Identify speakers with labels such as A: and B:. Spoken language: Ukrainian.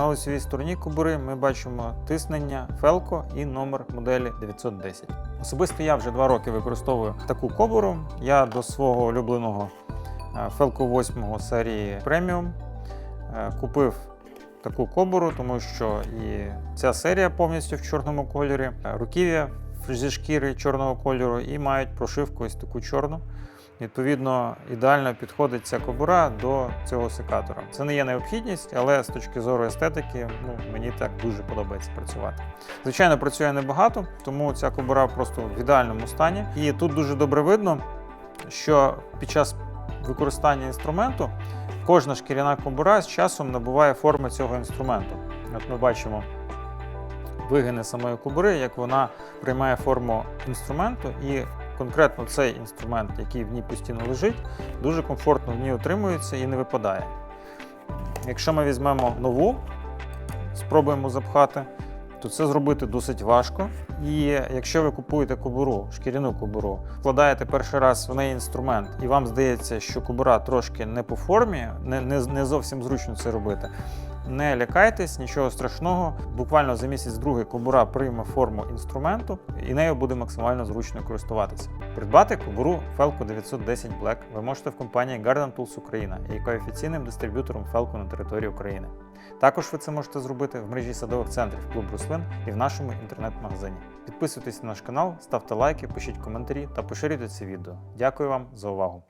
A: На осьовій стороні кобури ми бачимо тиснення Felco і номер моделі 910. Особисто я вже два роки використовую таку кобуру. Я до свого улюбленого е, Felco 8 серії Premium е, купив таку кобуру, тому що і ця серія повністю в чорному кольорі, е, руків'я зі шкіри чорного кольору і мають прошивку ось таку чорну. Відповідно, ідеально підходить ця кобура до цього секатора. Це не є необхідність, але з точки зору естетики, ну мені так дуже подобається працювати. Звичайно, працює небагато, тому ця кобура просто в ідеальному стані. І тут дуже добре видно, що під час використання інструменту кожна шкіряна кобура з часом набуває форми цього інструменту. От ми бачимо вигини самої кобури, як вона приймає форму інструменту, і конкретно цей інструмент, який в ній постійно лежить, дуже комфортно в ній утримується і не випадає. Якщо ми візьмемо нову, спробуємо запхати, то це зробити досить важко. І якщо ви купуєте кобуру, шкіряну кобуру, вкладаєте перший раз в неї інструмент, і вам здається, що кобура трошки не по формі, не, не, не зовсім зручно це робити. Не лякайтесь, нічого страшного. Буквально за місяць другий кобура прийме форму інструменту, і нею буде максимально зручно користуватися. Придбати кобуру Felco 910 Black ви можете в компанії Garden Tools Україна, яка є офіційним дистриб'ютором Felco на території України. Також ви це можете зробити в мережі садових центрів Клуб Руслин і в нашому інтернет-магазині. Підписуйтесь на наш канал, ставте лайки, пишіть коментарі та поширюйте це відео. Дякую вам за увагу!